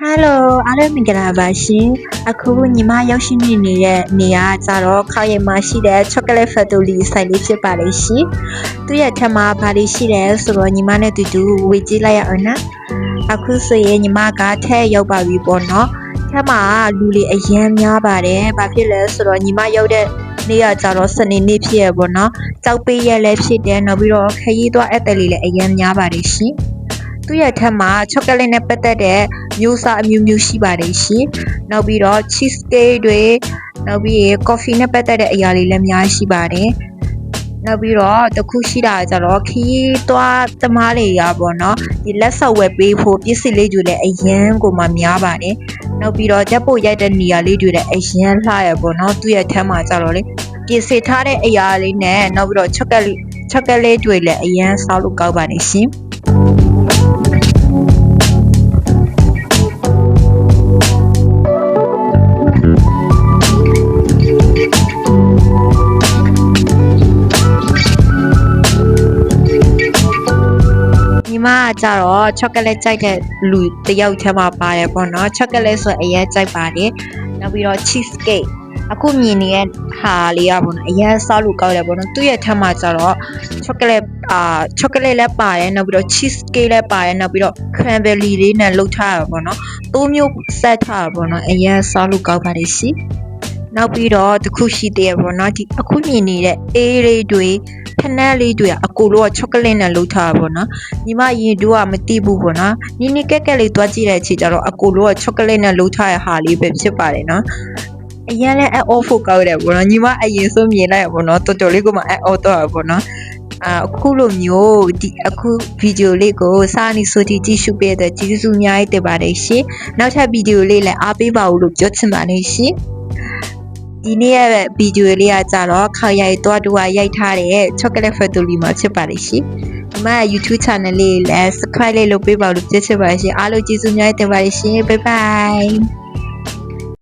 ဟယ်လိုအားလုံးမင်္ဂလာပါရှင်အခုညီမရောက်ရှိနေနေတဲ့နေရာကကြတော့ခေါင်ရည်မှာရှိတဲ့ chocolate factory ဆိုင်လေးဖြစ်ပါလိမ့်ရှင်သူ့ရဲ့ထက်မှာဘာတွေရှိတယ်ဆိုတော့ညီမနဲ့တူတူဝေကြည့်လိုက်ရအောင်နော်အခုဆိုရင်ညီမကထဲရောက်ပါပြီပေါ့နော်ထက်မှာလူတွေအရန်များပါတယ်ဘာဖြစ်လဲဆိုတော့ညီမရောက်တဲ့နေ့ကကြတော့စနေနေ့ဖြစ်ရပေါ့နော်ကြောက်ပေးရက်လည်းဖြစ်တယ်နောက်ပြီးတော့ခရီးသွားအပ်တယ်လေးလည်းအရန်များပါတယ်ရှင်သူ့ရဲ့ထက်မှာချောကလက်နဲ့ပတ်သက်တဲ့ မျိုးစားအမျိုးမျိုးရှိပါတယ်ရှင်။နောက်ပြီးတော့ cheese cake တွေနောက်ပြီးရင် coffee နဲ့ပတ်သက်တဲ့အရာတွေလည်းအများကြီးရှိပါတယ်။နောက်ပြီးတော့တစ်ခုရှိတာကျတော့ခီးသွားသမားတွေကပေါ့နော်ဒီလက်ဆော့ဝယ်ပေးဖို့ပစ္စည်းလေးတွေလည်းအရန်ကိုမှများပါတယ်။နောက်ပြီးတော့ဓာတ်ပို့ရိုက်တဲ့နေရာလေးတွေလည်းအရန်လှရပေါ့နော်သူ့ရဲ့ထက်မှာကျတော့လေပြင်ဆင်ထားတဲ့အရာလေးနဲ့နောက်ပြီးတော့ချောကလက်ချောကလက်တွေလည်းအရန်စားလို့ကောင်းပါတယ်ရှင်။ မကကြတော့ချောကလက်ကြိုက်တဲ့လူတစ်ယောက်ထဲမှာပါတယ်ပေါ့နော်ချောကလက်ဆိုအရင်ကြိုက်ပါတယ်နောက်ပြီးတော့ cheese cake အခုမြင်နေတဲ့ဟာလေးကပေါ့နော်အရင်စားလို့ကောင်းတယ်ပေါ့နော်သူ့ရဲ့ထက်မှာကြတော့ချောကလက်အာချောကလက်လည်းပါတယ်နောက်ပြီးတော့ cheese cake လည်းပါတယ်နောက်ပြီးတော့ cranberry လေးနဲ့လှုပ်ထားတာပေါ့နော်သုံးမျိုးဆက်ထားတာပေါ့နော်အရင်စားလို့ကောင်းပါတယ်ရှိနောက်ပြီးတော့တစ်ခုရှိသေးရပေါ့နော်ဒီအခုမြင်နေတဲ့အေးလေးတွေ ဖနက်လေးတွေကအကိုလိုကချောကလက်နဲ့လှုပ်ထားတာပေါ့နော်ညီမရင်တို့ကမသိဘူးပေါ့နော်နီနီကက်ကက်လေးတွားကြည့်တဲ့အချိန်ကျတော့အကိုလိုကချောကလက်နဲ့လှုပ်ထားတဲ့ဟာလေးပဲဖြစ်ပါတယ်နော်အရင်လည်းအအော်ဖို့ကောက်တယ်ပေါ့နော်ညီမအရင်ဆုံးမြင်လိုက်ရပေါ့နော်တော်တော်လေးကမှအအော်တော့ရပေါ့နော်အာအခုလိုမျိုးဒီအခုဗီဒီယိုလေးကိုစာနီဆိုတီကြည့်ရှုပေးတဲ့ကျေးဇူးအများကြီးတင်ပါတယ်ရှင်နောက်ထပ်ဗီဒီယိုလေးလည်းအားပေးပါဦးလို့ပြောချင်ပါတယ်ရှင် ဒီနေ့ရဲ့ဗီဒီယိုလေးကကြတော့ခေါင်ရိုက်တော့တူကရိုက်ထားတဲ့ chocolate factory မှာဖြစ်ပါတယ်ရှင်ဒီမှာ YouTube channel လေးလည်း subscribe လေးလုပ်ပေးပါလို့ပြောချင်ပါတယ်ရှင်အားလုံးကျေးဇူးများတင်ပါတယ်ရှင် bye bye